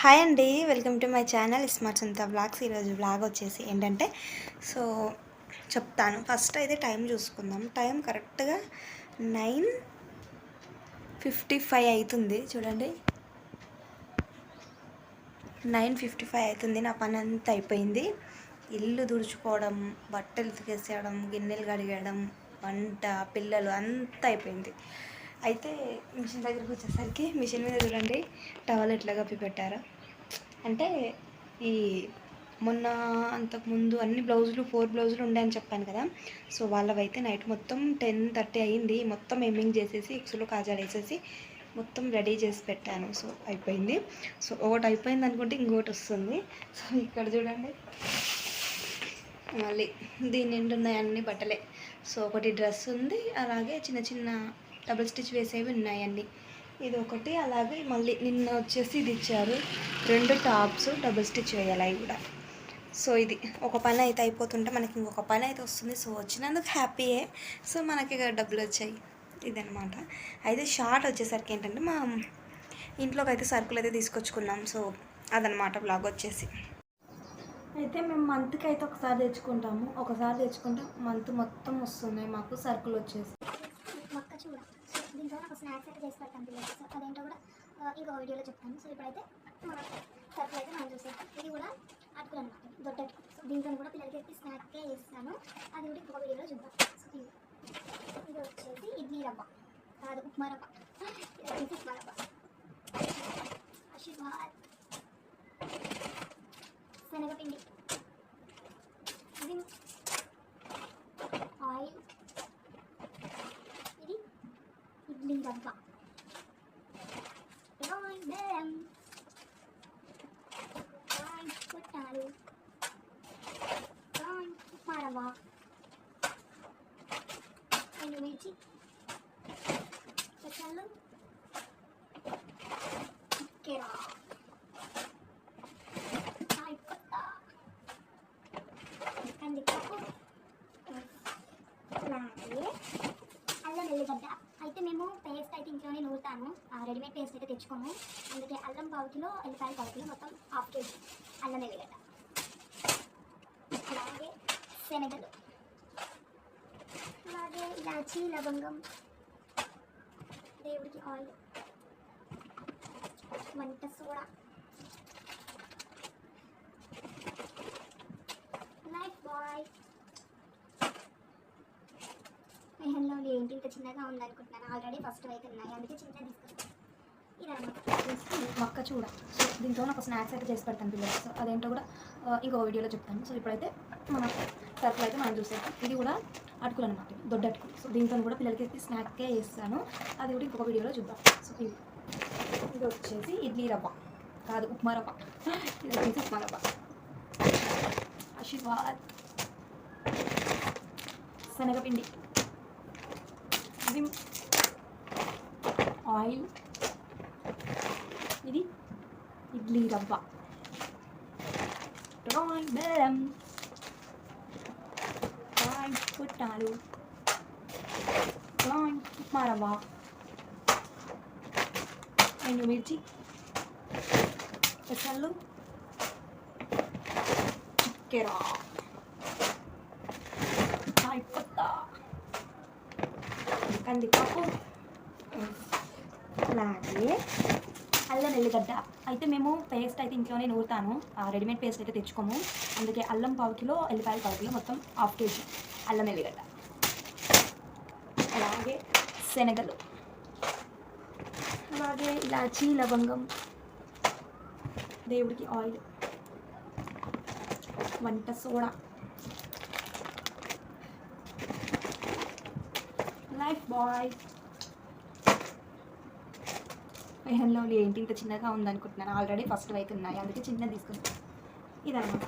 Hi అండి welcome to my channel smart సంత vlogs ఈరోజు బ్లాగ్ వచ్చేసి ఏంటంటే సో చెప్తాను. ఫస్ట్ అయితే టైం చూసుకుందాం. టైం కరెక్ట్గా నైన్ ఫిఫ్టీ ఫైవ్ అవుతుంది. చూడండి. నైన్ ఫిఫ్టీ ఫైవ్ అవుతుంది. నా పని అంతా అయిపోయింది. ఇల్లు తుడుచుకోవడం బట్టలు ఉతికేసేయడం గిన్నెలు కడిగేయడం వంట పిల్లలు అంతా అయిపోయింది. అయితే మిషన్ దగ్గరికి వచ్చేసరికి మిషన్ మీద చూడండి టవల్ ఎట్లా కప్పి పెట్టారు. అంటే ఈ మొన్న అంతకుముందు అన్ని బ్లౌజులు ఫోర్ బ్లౌజులు ఉండే చెప్పాను కదా. సో వాళ్ళవైతే నైట్ మొత్తం టెన్ థర్టీ అయింది. మొత్తం ఎమ్మింగ్ చేసేసి ఎక్స్లో కాజాలు వేసేసి మొత్తం రెడీ చేసి పెట్టాను. సో అయిపోయింది. సో ఒకటి అయిపోయింది అనుకుంటే ఇంకోటి వస్తుంది. సో ఇక్కడ చూడండి. మళ్ళీ దీని నిండున్నాయి అన్ని బట్టలే. సో ఒకటి డ్రెస్ ఉంది. అలాగే చిన్న చిన్న డబుల్ స్టిచ్ వేసేవి ఉన్నాయండి. ఇది ఒకటి అలాగే మళ్ళీ నిన్న వచ్చేసి ఇది ఇచ్చారు. రెండు టాప్స్ డబుల్ స్టిచ్ వేయాలి అవి కూడా. సో ఇది ఒక పని అయితే అయిపోతుంటే మనకి ఇంకొక పని అయితే వస్తుంది. సో వచ్చినందుకు హ్యాపీయే సో మనకి డబ్బులు వచ్చాయి. ఇదనమాట అయితే షార్ట్ వచ్చేసరికి ఏంటంటే మా ఇంట్లోకి అయితే సరుకులు అయితే తీసుకొచ్చుకున్నాం. సో అదనమాట బ్లాగ్ వచ్చేసి. అయితే మేము మంత్కి అయితే ఒకసారి తెచ్చుకుంటాము. ఒకసారి తెచ్చుకుంటే మంత్ మొత్తం వస్తున్నాయి మాకు సరుకులు వచ్చేసి. చూడు. సో దీంట్లో నాకు స్నాక్స్ అయితే చేసి పెడతాను పిల్లలకి. సో అదేంటో కూడా ఇంకో వీడియోలో చెప్తాను. సో ఇప్పుడైతే మన సరుకులు అయితే మనం చూసేస్తాం ఇది కూడా అటుకులు అనమాట దొడ్డటుకు సో దీంట్లో కూడా పిల్లలకి స్నాక్కే చేస్తాను. అది కూడా ఇంకో వీడియోలో చూద్దాం. సో ఇది. వచ్చేసి ఇడ్లీ రవ్వ. కాదు ఉప్మా రవ్వ. ఇది ఉప్మా రవ్వ. vòng vòng rồi để em rồi quá trời luôn rồi mai là vọt anh em chị cho cha lúc kìa paste అయితే ఇంట్లోనే నూరుతాను. రెడీమేడ్ పేస్ట్ అయితే తెచ్చుకోము అందుకే అల్లం పావు కిలో ఎల్లిపాయలు పావు కిలో మొత్తం హాఫ్ కేజీ అల్లం వెల్లిగడ్డ అలాగే శనగలు. అలాగే ఇలాచి లవంగం. దేవుడికి ఆయిల్. వంట సోడా. లైఫ్ బాయ్ మెహన్లో ఏంటి ఇంత చిన్నగా ఉందనుకుంటున్నాను. ఆల్రెడీ ఫస్ట్ అయితే ఉన్నాయి. అందుకే చిన్నగా తీసుకుంటాను మొక్క చూడ. సో దీంతో నాకు స్నాక్స్ అయితే చేసి పెడతాను పిల్లలు సో అదేంటో కూడా ఇంకో వీడియోలో చెప్తాను. సో ఇప్పుడైతే మన సర్కిల్ అయితే మనం చూసేస్తాం ఇది కూడా అటుకులు అనమాట దొడ్డ అటుకులు. సో దీంతో కూడా పిల్లలకి స్నాక్కే వేస్తాను అది కూడా ఇంకొక వీడియోలో చూద్దాం. సో ఇది ఇది వచ్చేసి ఇడ్లీ రవ్వ. కాదు ఉప్మా రవ్వ. ఇది వచ్చేసి ఉప్మా రవ్వ. ఆశీర్వాద్. శనగపిండి. ఇది ఆయిల్ ఇది ఇడ్లీ రవ్వ రాయ్ బెల్లం రాయ్ పుట్టాలు రాయ్ ఉప్మా రవ్వ ఎండుమిర్చి పెసళ్ళు చక్కెర కందిపప్పు అలాగే అల్లం ఎల్లిగడ్డ. అయితే మేము పేస్ట్ అయితే ఇంట్లోనే నూరుతాను. ఆ రెడీమేడ్ పేస్ట్ అయితే తెచ్చుకోము. అందుకే అల్లం పావు కిలో ఎల్లిపాయలు పావు కిలో మొత్తం హాఫ్ కేజీ అల్లం ఎల్లిగడ్డ. అలాగే శనగలు. అలాగే ఇలాచీ లవంగం దేవుడికి ఆయిల్ వంట సోడా. లైఫ్ బాయ్ హెన్లో ఏంటి ఇంత చిన్నగా ఉందనుకుంటున్నాను. ఆల్రెడీ ఫస్ట్ అయితే ఉన్నాయి. అందుకే చిన్నది తీసుకుంటాను ఇదన్నమాట.